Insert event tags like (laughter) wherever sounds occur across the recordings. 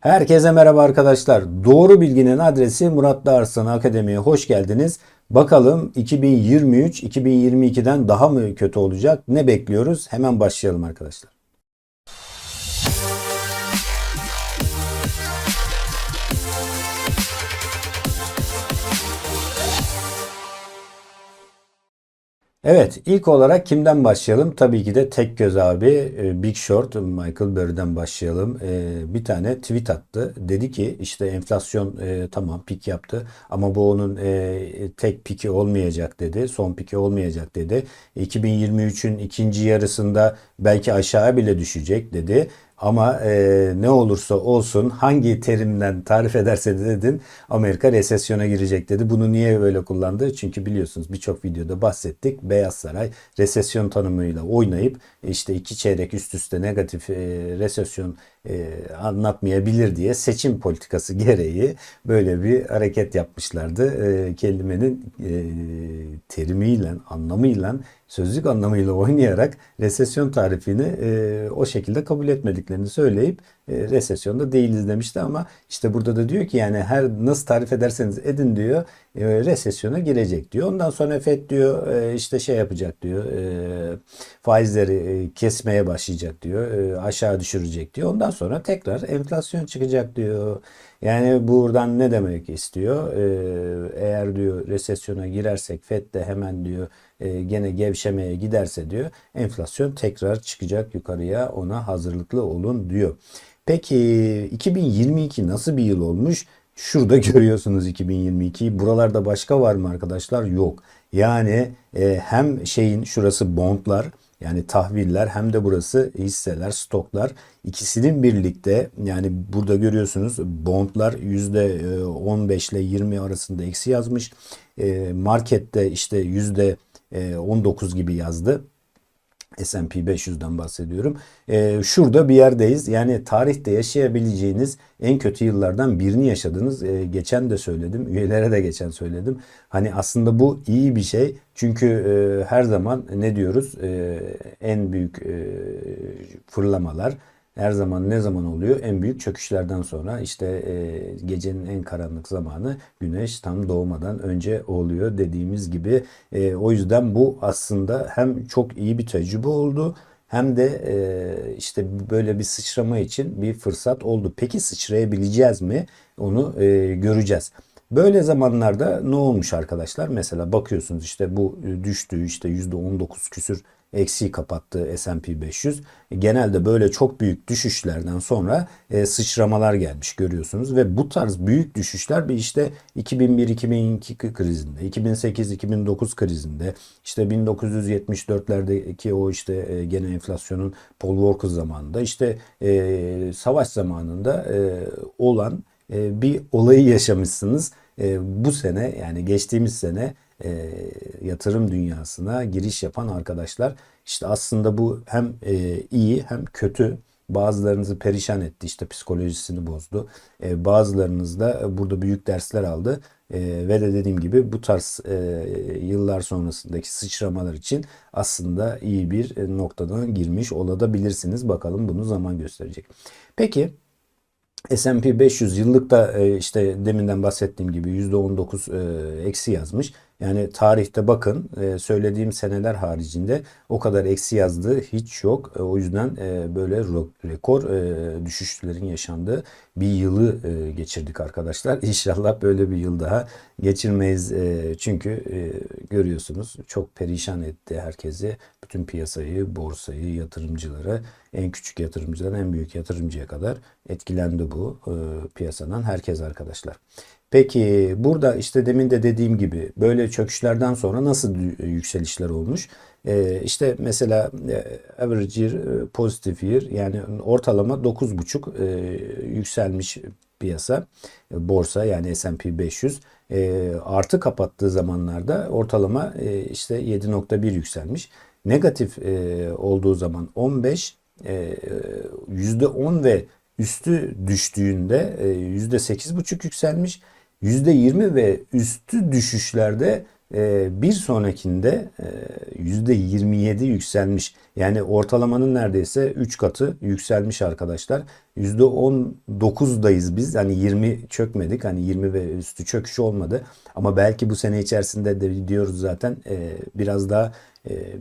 Herkese merhaba arkadaşlar. Doğru bilginin adresi Murat Dağarslan Akademi'ye hoş geldiniz. Bakalım 2023 2022'den daha mı kötü olacak? Ne bekliyoruz? Hemen başlayalım arkadaşlar. Evet, ilk olarak kimden başlayalım? Tabii ki de tek göz abi e, Big Short, Michael Burry'den başlayalım. E, Bir tane tweet attı. Dedi ki işte enflasyon e, tamam pik yaptı ama bu onun tek piki olmayacak dedi. Son piki olmayacak dedi. 2023'ün ikinci yarısında belki aşağı bile düşecek dedi. Ama e, ne olursa olsun hangi terimden tarif ederse de dedin Amerika resesyona girecek dedi. Bunu niye böyle kullandı? Çünkü biliyorsunuz birçok videoda bahsettik. Beyaz Saray resesyon tanımıyla oynayıp işte iki çeyrek üst üste negatif e, resesyon anlatmayabilir diye seçim politikası gereği böyle bir hareket yapmışlardı. E, kelimenin e, terimiyle, anlamıyla, sözlük anlamıyla oynayarak resesyon tarifini e, o şekilde kabul etmediklerini söyleyip e, resesyonda değiliz demişti ama işte burada da diyor ki yani her nasıl tarif ederseniz edin diyor e, resesyona girecek diyor. Ondan sonra FED diyor e, işte şey yapacak diyor e, faizleri e, kesmeye başlayacak diyor aşağı düşürecek diyor. Ondan sonra tekrar enflasyon çıkacak diyor. Yani buradan ne demek istiyor? Eğer diyor resesyona girersek FED de hemen diyor gene gevşemeye giderse diyor enflasyon tekrar çıkacak yukarıya ona hazırlıklı olun diyor. Peki 2022 nasıl bir yıl olmuş? Şurada (laughs) görüyorsunuz 2022'yi. Buralarda başka var mı arkadaşlar? Yok. Yani e, hem şeyin şurası bondlar yani tahviller hem de burası hisseler, stoklar ikisinin birlikte yani burada görüyorsunuz bondlar %15 ile 20 arasında eksi yazmış. E, markette işte %19 gibi yazdı. S&P 500'den bahsediyorum. Ee, şurada bir yerdeyiz. Yani tarihte yaşayabileceğiniz en kötü yıllardan birini yaşadınız. Ee, geçen de söyledim. Üyelere de geçen söyledim. Hani aslında bu iyi bir şey. Çünkü e, her zaman ne diyoruz? E, en büyük e, fırlamalar her zaman ne zaman oluyor? En büyük çöküşlerden sonra işte e, gecenin en karanlık zamanı güneş tam doğmadan önce oluyor dediğimiz gibi. E, o yüzden bu aslında hem çok iyi bir tecrübe oldu hem de e, işte böyle bir sıçrama için bir fırsat oldu. Peki sıçrayabileceğiz mi? Onu e, göreceğiz. Böyle zamanlarda ne olmuş arkadaşlar? Mesela bakıyorsunuz işte bu düştü işte %19 küsür eksiği kapattı S&P 500. Genelde böyle çok büyük düşüşlerden sonra e, sıçramalar gelmiş görüyorsunuz ve bu tarz büyük düşüşler bir işte 2001-2002 krizinde, 2008-2009 krizinde, işte 1974'lerdeki o işte e, gene enflasyonun Paul Volcker zamanında, işte e, savaş zamanında e, olan e, bir olayı yaşamışsınız. E, bu sene yani geçtiğimiz sene e, yatırım dünyasına giriş yapan arkadaşlar. İşte aslında bu hem e, iyi hem kötü. Bazılarınızı perişan etti işte psikolojisini bozdu. E, bazılarınız da burada büyük dersler aldı. E, ve de dediğim gibi bu tarz e, yıllar sonrasındaki sıçramalar için aslında iyi bir e, noktadan girmiş olabilirsiniz. Bakalım bunu zaman gösterecek. Peki S&P 500 yıllıkta e, işte deminden bahsettiğim gibi %19 e, eksi yazmış. Yani tarihte bakın e, söylediğim seneler haricinde o kadar eksi yazdığı hiç yok. O yüzden böyle rekor düşüşlerin yaşandığı bir yılı geçirdik arkadaşlar. (laughs) İnşallah böyle bir yıl daha geçirmeyiz. Çünkü görüyorsunuz çok perişan etti herkesi. Bütün piyasayı, borsayı, yatırımcıları en küçük yatırımcıdan en büyük yatırımcıya kadar etkilendi bu piyasadan herkes arkadaşlar. Peki burada işte demin de dediğim gibi böyle çöküşlerden sonra nasıl yükselişler olmuş? Ee, işte mesela average year, pozitif year yani ortalama 9,5 e, yükselmiş piyasa borsa yani S&P 500 e, artı kapattığı zamanlarda ortalama e, işte 7.1 yükselmiş. Negatif e, olduğu zaman 15 e, %10 ve üstü düştüğünde e, %8,5 yükselmiş. %20 ve üstü düşüşlerde e, bir sonrakinde e, %27 yükselmiş. Yani ortalamanın neredeyse 3 katı yükselmiş arkadaşlar. %19'dayız biz. Hani 20 çökmedik. Hani 20 ve üstü çöküş olmadı. Ama belki bu sene içerisinde de diyoruz zaten e, biraz daha e,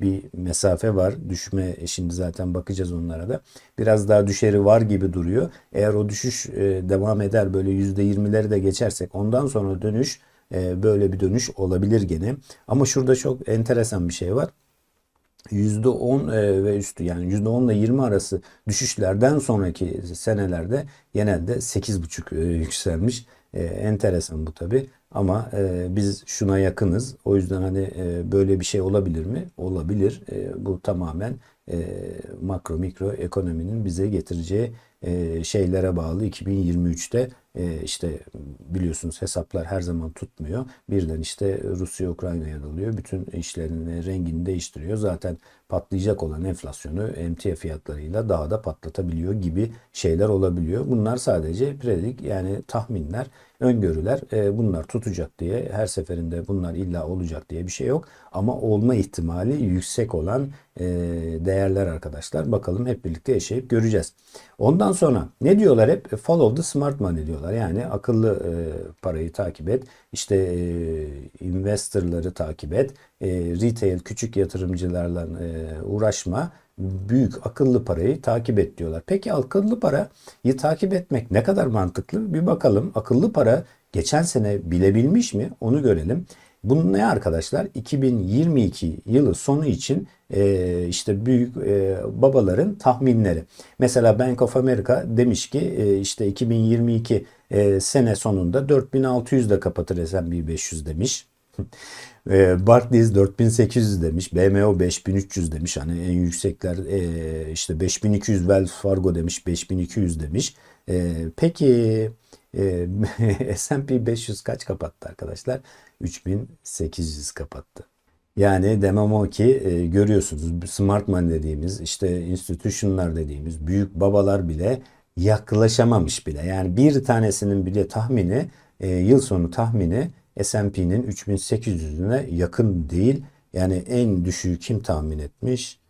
bir mesafe var. Düşme şimdi zaten bakacağız onlara da. Biraz daha düşeri var gibi duruyor. Eğer o düşüş e, devam eder böyle %20'leri de geçersek ondan sonra dönüş e, böyle bir dönüş olabilir gene. Ama şurada çok enteresan bir şey var. %10 e, ve üstü yani %10 ile 20 arası düşüşlerden sonraki senelerde genelde 8,5 e, yükselmiş. E, enteresan bu tabi ama biz şuna yakınız. O yüzden hani böyle bir şey olabilir mi? Olabilir. Bu tamamen makro mikro ekonominin bize getireceği şeylere bağlı 2023'te işte biliyorsunuz hesaplar her zaman tutmuyor. Birden işte Rusya Ukrayna'ya dalıyor. Bütün işlerin rengini değiştiriyor. Zaten patlayacak olan enflasyonu emtia fiyatlarıyla daha da patlatabiliyor gibi şeyler olabiliyor. Bunlar sadece predik yani tahminler, öngörüler. Bunlar tutacak diye her seferinde bunlar illa olacak diye bir şey yok. Ama olma ihtimali yüksek olan değerler arkadaşlar. Bakalım hep birlikte yaşayıp göreceğiz. Ondan sonra ne diyorlar hep? Follow the smart money diyorlar. Yani akıllı e, parayı takip et. İşte e, investorları takip et. E, retail küçük yatırımcılarla e, uğraşma. Büyük akıllı parayı takip et diyorlar. Peki akıllı parayı takip etmek ne kadar mantıklı? Bir bakalım. Akıllı para geçen sene bilebilmiş mi? Onu görelim. Bunun ne arkadaşlar? 2022 yılı sonu için e, işte büyük e, babaların tahminleri. Mesela Bank of America demiş ki e, işte 2022 e, sene sonunda 4600 de kapatır S&P 500 demiş. (laughs) E, Barclays 4800 demiş. BMO 5300 demiş. Hani en yüksekler işte 5200 Wells Fargo demiş. 5200 demiş. Peki (laughs) S&P 500 kaç kapattı arkadaşlar? 3800 kapattı. Yani demem o ki e, görüyorsunuz smart money dediğimiz işte institutionlar dediğimiz büyük babalar bile yaklaşamamış bile. Yani bir tanesinin bile tahmini e, yıl sonu tahmini S&P'nin 3800'üne yakın değil. Yani en düşüğü kim tahmin etmiş?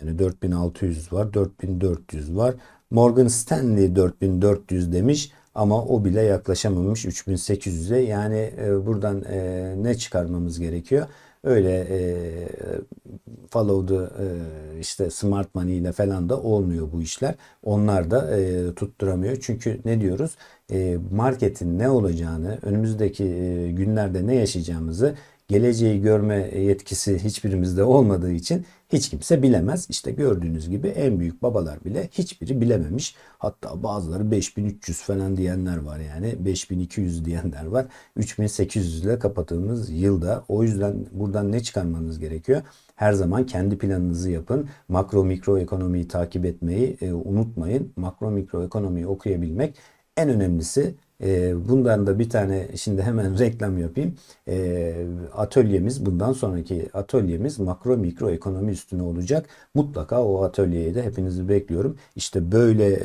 Yani 4600 var, 4400 var. Morgan Stanley 4400 demiş ama o bile yaklaşamamış 3800'e. Yani e, buradan e, ne çıkarmamız gerekiyor? Öyle e, follow the e, işte smart money ile falan da olmuyor bu işler. Onlar da e, tutturamıyor. Çünkü ne diyoruz? E, marketin ne olacağını, önümüzdeki e, günlerde ne yaşayacağımızı geleceği görme yetkisi hiçbirimizde olmadığı için hiç kimse bilemez. İşte gördüğünüz gibi en büyük babalar bile hiçbiri bilememiş. Hatta bazıları 5300 falan diyenler var yani 5200 diyenler var. 3800 ile kapattığımız yılda o yüzden buradan ne çıkarmanız gerekiyor? Her zaman kendi planınızı yapın. Makro mikro ekonomiyi takip etmeyi e, unutmayın. Makro mikro ekonomiyi okuyabilmek en önemlisi e, bundan da bir tane şimdi hemen reklam yapayım. E, atölyemiz bundan sonraki atölyemiz makro mikro ekonomi üstüne olacak. Mutlaka o atölyeye de hepinizi bekliyorum. İşte böyle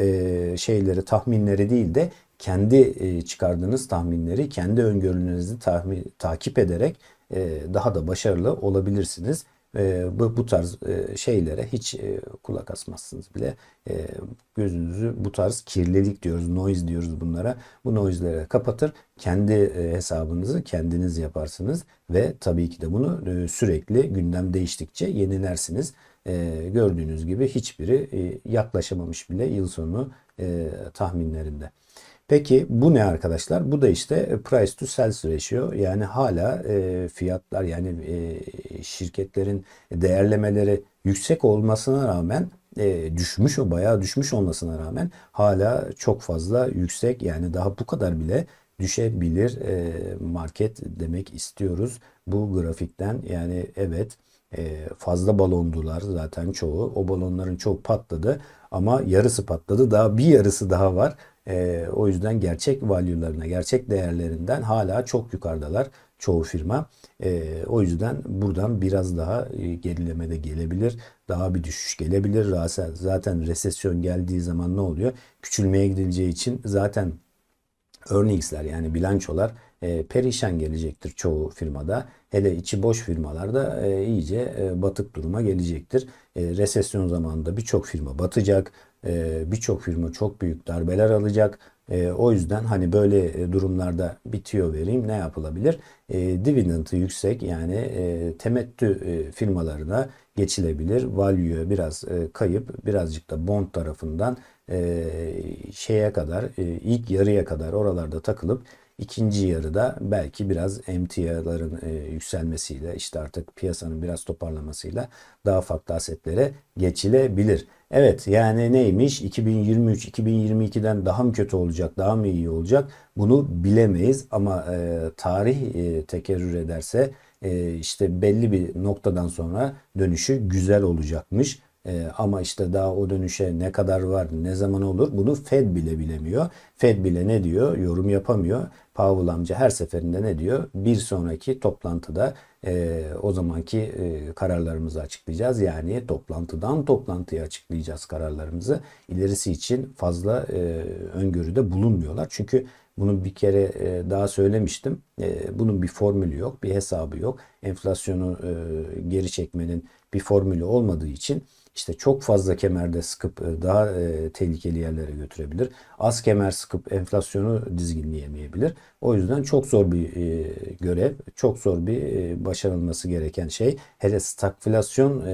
e, şeyleri tahminleri değil de kendi e, çıkardığınız tahminleri kendi öngörülerinizi tahmin, takip ederek e, daha da başarılı olabilirsiniz e, bu, bu tarz e, şeylere hiç e, kulak asmazsınız bile. E, gözünüzü bu tarz kirlilik diyoruz, noise diyoruz bunlara. Bu noise'lere kapatır. Kendi e, hesabınızı kendiniz yaparsınız ve tabii ki de bunu e, sürekli gündem değiştikçe yenilersiniz. E, gördüğünüz gibi hiçbiri e, yaklaşamamış bile yıl sonu e, tahminlerinde. Peki bu ne arkadaşlar? Bu da işte e, price to sales ratio yani hala e, fiyatlar yani e, şirketlerin değerlemeleri yüksek olmasına rağmen e, düşmüş o bayağı düşmüş olmasına rağmen hala çok fazla yüksek yani daha bu kadar bile düşebilir e, market demek istiyoruz bu grafikten. Yani evet e, fazla balondular zaten çoğu. O balonların çok patladı ama yarısı patladı. Daha bir yarısı daha var e, o yüzden gerçek value'larına, gerçek değerlerinden hala çok yukarıdalar çoğu firma. E, o yüzden buradan biraz daha e, gerileme de gelebilir. Daha bir düşüş gelebilir. Zaten resesyon geldiği zaman ne oluyor? Küçülmeye gidileceği için zaten earnings'ler yani bilançolar e, perişan gelecektir çoğu firmada. Hele içi boş firmalarda e, iyice e, batık duruma gelecektir. E, resesyon zamanında birçok firma batacak. E, birçok firma çok büyük darbeler alacak. E, o yüzden hani böyle e, durumlarda bitiyor vereyim ne yapılabilir? E, dividend'ı yüksek yani e, temettü e, firmalarına geçilebilir. Value'ya biraz kayıp birazcık da bond tarafından şeye kadar ilk yarıya kadar oralarda takılıp ikinci yarıda belki biraz emtiaların e, yükselmesiyle işte artık piyasanın biraz toparlamasıyla daha farklı asetlere geçilebilir. Evet yani neymiş 2023 2022'den daha mı kötü olacak daha mı iyi olacak bunu bilemeyiz ama e, tarih e, tekerrür ederse e, işte belli bir noktadan sonra dönüşü güzel olacakmış. E, ama işte daha o dönüşe ne kadar var, ne zaman olur bunu Fed bile bilemiyor. Fed bile ne diyor? Yorum yapamıyor. Powell amca her seferinde ne diyor? Bir sonraki toplantıda e, o zamanki e, kararlarımızı açıklayacağız. Yani toplantıdan toplantıya açıklayacağız kararlarımızı. İlerisi için fazla e, öngörüde bulunmuyorlar. Çünkü bunu bir kere e, daha söylemiştim. E, bunun bir formülü yok, bir hesabı yok. Enflasyonu e, geri çekmenin bir formülü olmadığı için işte çok fazla kemerde sıkıp e, daha e, tehlikeli yerlere götürebilir. Az kemer sıkıp enflasyonu dizginleyemeyebilir. O yüzden çok zor bir e, görev, çok zor bir başarılması gereken şey. Hele stagflasyon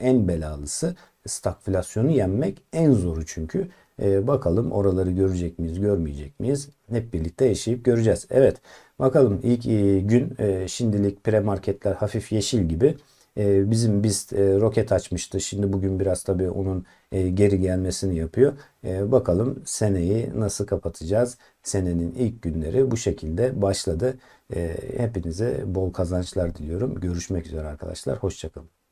en belalısı. Stagflasyonu yenmek en zoru çünkü. E, bakalım oraları görecek miyiz, görmeyecek miyiz? Hep birlikte yaşayıp göreceğiz. Evet, bakalım ilk e, gün e, şimdilik premarketler hafif yeşil gibi. E, bizim biz e, roket açmıştı. Şimdi bugün biraz tabii onun e, geri gelmesini yapıyor. E, bakalım seneyi nasıl kapatacağız? Senenin ilk günleri bu şekilde başladı. E, hepinize bol kazançlar diliyorum. Görüşmek üzere arkadaşlar. Hoşçakalın.